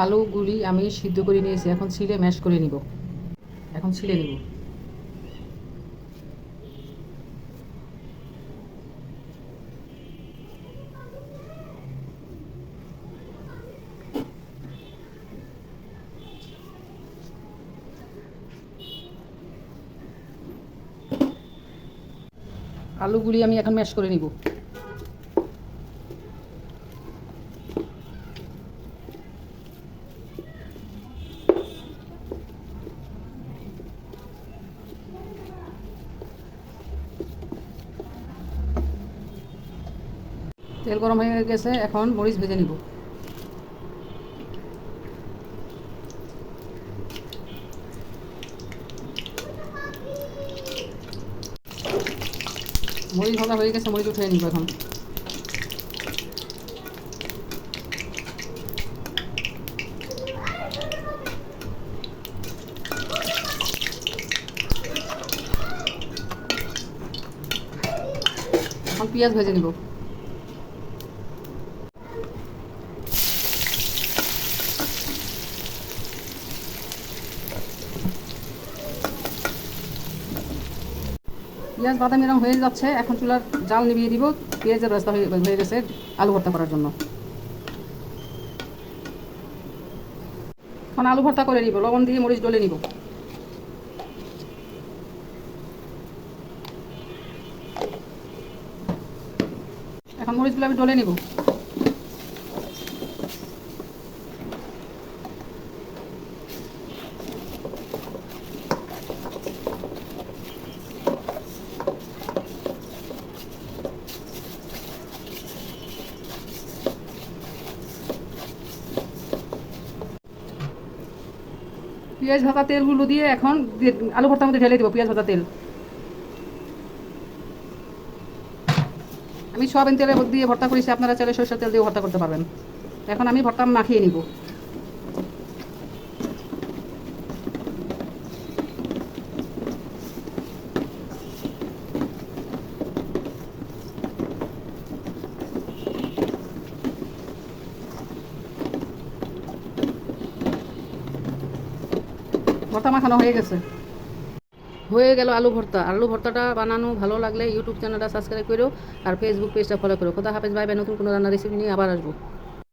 আলুগুলি আমি সিদ্ধ করে নিয়েছি। এখন ছিলে ম্যাশ করে নিব। এখন ছিলে নিব। আলুগুলি আমি এখন ম্যাশ করে নিব। তেল গরম হয়ে গেছে, এখন মরিচ ভেজে নিব। মরিচ ভাজা হয়ে গেছে, মরিচ উঠিয়ে নিব এখন। এখন পেঁয়াজ ভেজে নিব। পেঁয়াজ, বাদামি রং হয়ে যাচ্ছে, এখন চুলার জাল নিভিয়ে দিব পেঁয়াজের রাস্তা হয়ে গেছে আলু ভর্তা করার জন্য। এখন আলু ভর্তা করে নিব, লবণ দিয়ে মরিচ ডলে নিব। এখন মরিচগুলো আমি ডলে নিব। পেঁয়াজ ভাজা তেলগুলো দিয়ে এখন আলু ভর্তার মধ্যে ঢেলে দেবো, পেঁয়াজ ভাজা তেল। আমি সয়াবিন তেলে দিয়ে ভর্তা করেছি, আপনারা চাইলে সরষের তেল দিয়ে ভর্তা করতে পারবেন। এখন আমি ভর্তা মাখিয়ে নিব। ভর্তা মাখানো হয়ে গেছে। হয়ে গেল আলু ভর্তা। আলু ভর্তাটা বানানো ভালো লাগলে ইউটিউব চ্যানেলটা সাবস্ক্রাইব করো আর ফেসবুক পেজটা ফলো করো। খোদা হাফেজ ভাই নতুন কোনো রান্নার রেসিপি নিয়ে আবার আসব।